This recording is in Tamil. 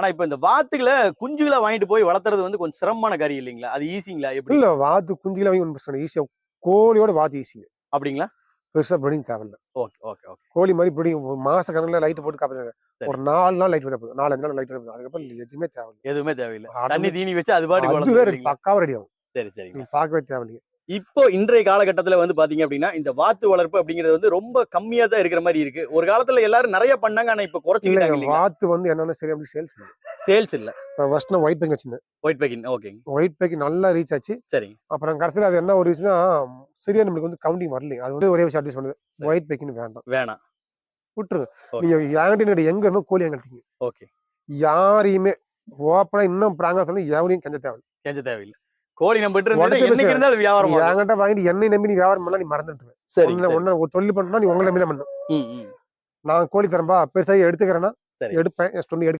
ஆனா இப்ப இந்த வாத்துகளை குஞ்சுகளை வாங்கிட்டு போய் வளர்த்துறது வந்து கொஞ்சம் சிரமமான காரியம் இல்லைங்களா? அது ஈஸிங்களா? எப்படி? இல்ல வாத்து குஞ்சுல வாங்கி ஒன்றும் பிரச்சனை ஈஸியா. கோழியோட வாத்து ஈஸிங்க. அப்படிங்களா? பெருசா ப்ரீடிங் தேவையில்ல. Okay okay okay. கோழி மாதிரி ப்ரீடிங் மாச கணக்குல லைட் போட்டு காப்பாங்க சரி. ஒரு நாலு நாள் லைட் போதும். நாலு அஞ்சு நாள் லைட் போதும். அதுக்கப்புறம் எதுவுமே தேவையில்லை. எதுவுமே தேவையில்லை. தண்ணி தீனி வச்சு அது பாட்டுக்கு அதுவே வளர்த்துறீங்களா? பக்காவா ரெடி ஆகும். சரி நீங்க பார்க்கவே தேவையில்லைங்க. இப்போ இன்றைய காலகட்டத்துல வந்து பாத்தீங்க அப்படின்னா இந்த வாத்து வளர்ப்பு அப்படிங்கிறது வந்து ரொம்ப கம்மியா தான் இருக்கிற மாதிரி இருக்கு. ஒரு காலத்துல எல்லாரும் நிறைய பண்ணாங்க ஆனா இப்ப குறைச்சிக்கிட்டாங்க வாத்து வந்து என்னன்னா சரி அப்படி சேல்ஸ் இல்லை சேல்ஸ் இல்ல. ஃபர்ஸ்ட் நான் ஒயிட் பேக் வச்சிருந்தேன். ஒயிட் பேக்கிங் ஓகேங்க ஒயிட் பேக் நல்லா ரீச் ஆச்சு. சரிங்க. அப்புறம் கடைசியில் அது என்ன ஒரு ரீசனா சரியா நம்மளுக்கு வந்து கவுண்டிங் வரலைங்க அது வந்து ஒரே விஷயம் அட்ஜஸ்ட் பண்ணுது. ஒயிட் பேக்கின்னு வேண்டாம். வேணாம். விட்டுருங்க. நீங்க என்கிட்ட எங்க இருந்தாலும் கோழி எங்க ஓகே யாரையுமே ஓப்பனா இன்னும் பிராங்கா சொல்லி எவனையும் கெஞ்ச தேவை கெஞ்ச தேவையில்லை. கோழி நம்ம இருந்தாலும் வியாபாரம். என்கிட்ட வாங்கிட்டு என்னை நம்பி நீ வியாபாரம் பண்ணா நீ மறந்துட்டு சரி ஒன்னு தொழில் பண்ணா நீ உங்களை நம்பி தான் பண்ணணும் ம், ம். நான் கோழி தரம்பா பெருசாக எடுத்துக்கிறேன்னா. எடுப்பேன் சொல்லி